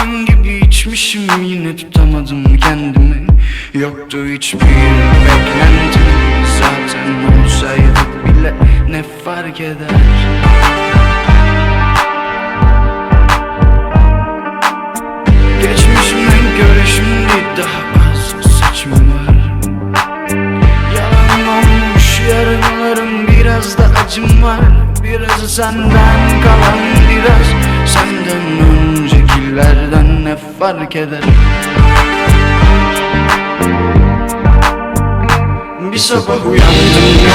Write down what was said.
Kahraman gibi içmişim yine tutamadım kendimi. Yoktu hiçbir beklentim. Zaten olsaydı bile ne fark eder? Geçmişimden göre daha az saçım var. Yalan olmuş yarınlarım biraz da acım var. Biraz senden kalan biraz fark eder Bir sabah uyandım